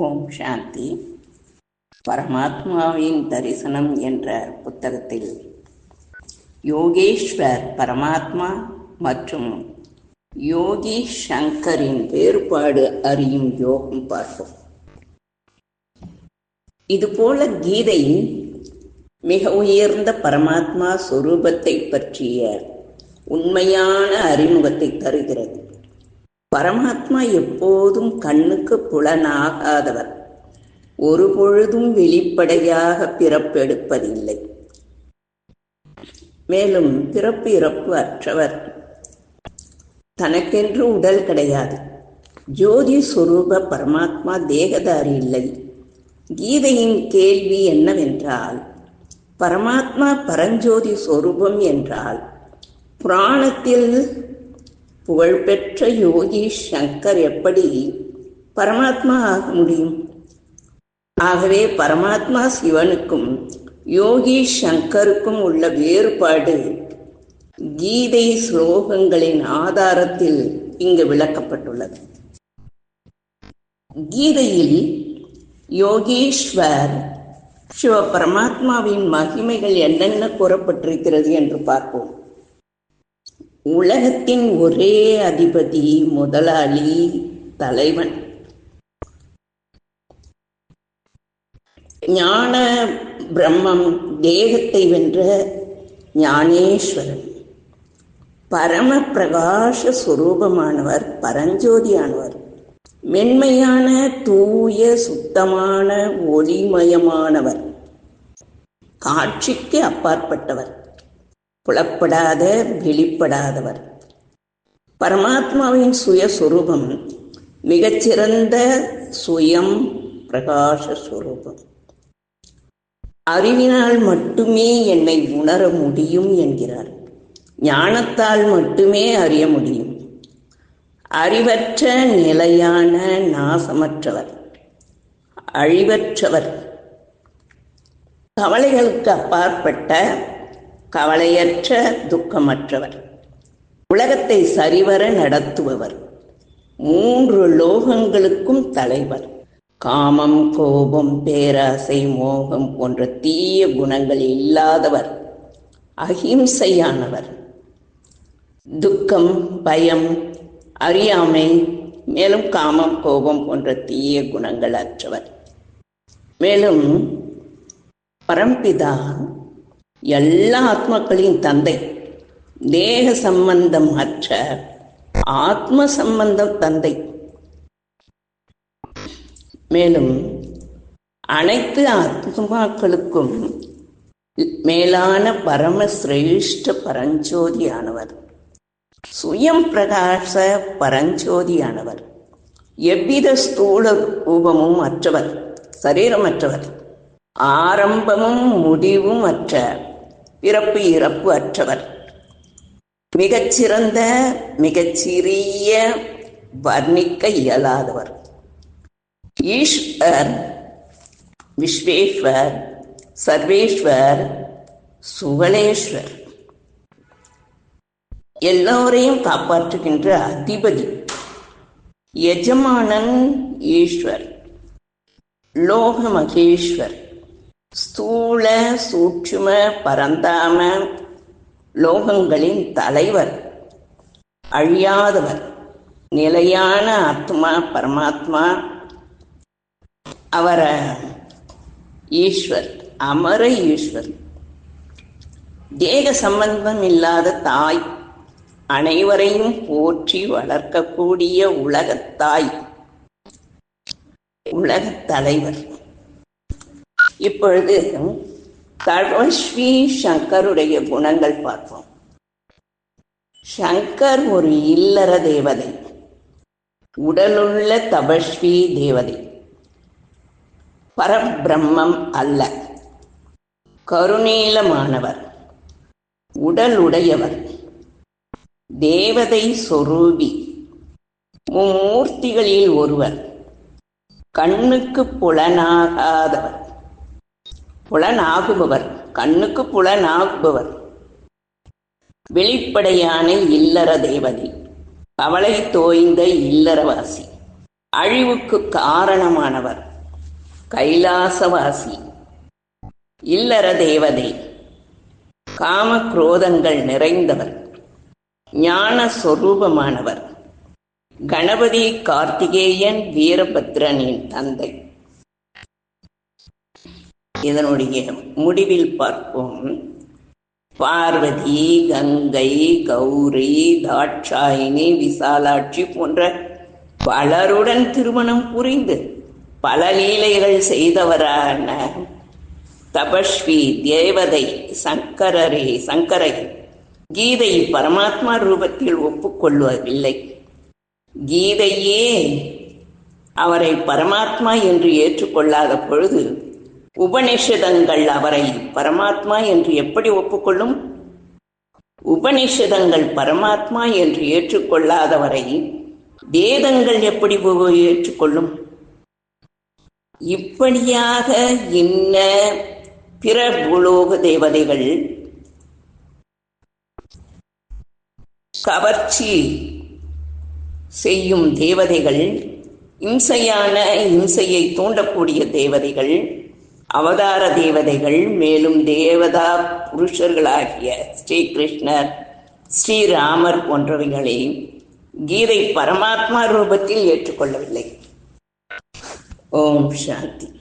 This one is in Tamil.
ஓம் சாந்தி. பரமாத்மாவின் தரிசனம் என்ற புத்தகத்தில் யோகேஸ்வர் பரமாத்மா மற்றும் யோகி சங்கரின் வேறுபாடு அறியும் யோகம் பார்ப்போம். இதுபோல கீதை மிக உயர்ந்த பரமாத்மா சொரூபத்தை பற்றிய உண்மையான அறிமுகத்தை தருகிறது. பரமாத்மா எப்போதும் கண்ணுக்கு புலனாகாதவர். ஒரு பொழுதும் வெளிப்படையாக பிறப்பெடுப்பதில்லை. மேலும் பிறப்பு இறப்பு அற்றவர். தனக்கென்று உடல் கிடையாது. ஜோதி சுரூப பரமாத்மா தேகதாரி இல்லை. கீதையின் கேள்வி என்னவென்றால் பரமாத்மா பரஞ்சோதி சொரூபம் என்றால் புராணத்தில் புகழ்பெற்ற யோகி சங்கர் எப்படி பரமாத்மா ஆக முடியும்? ஆகவே பரமாத்மா சிவனுக்கும் யோகி சங்கருக்கும் உள்ள வேறுபாடு கீதை ஸ்லோகங்களின் ஆதாரத்தில் இங்கு விளக்கப்பட்டுள்ளது. கீதையில் யோகீஸ்வர் சிவ பரமாத்மாவின் மகிமைகள் என்னென்ன கூறப்பட்டிருக்கிறது என்று பார்ப்போம். உலகத்தின் ஒரே அதிபதி முதலாளி தலைவன். ஞான பிரம்மம் தேகத்தை வென்ற ஞானேஸ்வரன். பரம பிரகாச சுரூபமானவர் பரஞ்சோதியானவர். மென்மையான தூய சுத்தமான ஒளிமயமானவர். காட்சிக்கு அப்பாற்பட்டவர். புலப்படாத வெளிப்படாதவர். பரமாத்மாவின் சுயஸ்வரூபம் மிகச்சிறந்த சுயம் பிரகாச சுரூபம். அறிவினால் மட்டுமே என்னை உணர முடியும் என்கிறார். ஞானத்தால் மட்டுமே அறிய முடியும். அறிவற்ற நிலையான நாசமற்றவர். அழிவற்றவர். கவலைகளுக்கு அப்பாற்பட்ட கவலையற்ற துக்கமற்றவர். உலகத்தை சரிவர நடத்துபவர். மூன்று லோகங்களுக்கும் தலைவர். காமம் கோபம் பேராசை மோகம் போன்ற தீய குணங்கள் இல்லாதவர். அகிம்சையானவர். துக்கம் பயம் அறியாமை மேலும் காமம் கோபம் போன்ற தீய குணங்கள் அற்றவர். மேலும் பரம்பிதா எல்லா ஆத்மாக்களின் தந்தை. தேக சம்பந்தம் அற்ற ஆத்ம சம்பந்தம் தந்தை. மேலும் அனைத்து ஆத்மாக்களுக்கும் மேலான பரம சிரேஷ்ட பரஞ்சோதியானவர். சுயம் பிரகாச பரஞ்சோதியானவர். எவ்வித ஸ்தூல ரூபமும் அற்றவர் சரீரமற்றவர். ஆரம்பமும் முடிவும் அற்ற பிறப்பு இறப்பு அற்றவர். மிகச்சிறந்த மிகச்சிறிய வர்ணிக்க இயலாதவர். ஈஸ்வர் விஸ்வேஸ்வர் சர்வேஸ்வர் சுவலேஸ்வர் எல்லோரையும் காப்பாற்றுகின்ற அதிபதி எஜமானன் ஈஸ்வர். லோக மகேஸ்வர் ஸ்தூல சூட்சும பரந்தாம லோகங்களின் தலைவர் அழியாதவர் நிலையான ஆத்மா பரமாத்மா. அவர ஈஸ்வர் அமர ஈஸ்வர். தேக சம்பந்தம் இல்லாத தாய் அனைவரையும் போற்றி வளர்க்கக்கூடிய உலகத்தாய் உலகத் தலைவர். இப்பொழுது தவஸ்ரீ சங்கருடைய குணங்கள் பார்ப்போம். சங்கர் ஒரு இல்லற தேவதை உடலுள்ள தபஸ்வி தேவதை. பரபிரம்மம் அல்ல கருணீலமானவர் உடல் உடையவர் தேவதை சொரூபி மும்மூர்த்திகளில் ஒருவர் கண்ணுக்கு புலனாகாதவர். புலனாகுபவர் கண்ணுக்கு புலனாகுபவர். வெளிப்படையான இல்லற தேவதை கவலை தோய்ந்த இல்லறவாசி அழிவுக்கு காரணமானவர் கைலாசவாசி. இல்லற தேவதை காம குரோதங்கள் நிறைந்தவர் ஞான சொரூபமானவர். கணபதி கார்த்திகேயன் வீரபத்ரனின் தந்தை. இதனுடைய முடிவில் பார்ப்போம். பார்வதி கங்கை கௌரி தாட்சாயினி விசாலாட்சி போன்ற பலருடன் திருமணம் புரிந்து பல லீலைகள் செய்தவரான தபஸ்வி தேவதை சங்கரரே சங்கரை கீதை பரமாத்மா ரூபத்தில் ஒப்புக்கொள்வதில்லை. கீதையே அவரை பரமாத்மா என்று ஏற்றுக்கொள்ளாத பொழுது உபனிஷதங்கள் அவரை பரமாத்மா என்று எப்படி ஒப்புக்கொள்ளும்? உபனிஷதங்கள் பரமாத்மா என்று ஏற்றுக்கொள்ளாதவரை வேதங்கள் எப்படி ஏற்றுக்கொள்ளும்? இப்படியாக இன்ன பிற பூலோக தேவதைகள் கவர்ச்சி செய்யும் தேவதைகள் இம்சையான இம்சையை தூண்டக்கூடிய தேவதைகள் அவதார தேவதைகள் மேலும் தேவதா புருஷர்களாகிய ஸ்ரீகிருஷ்ணர் ஸ்ரீராமர் போன்றவைகளை கீதை பரமாத்மா ரூபத்தில் ஏற்றுக்கொள்ளவில்லை. ஓம் சாந்தி.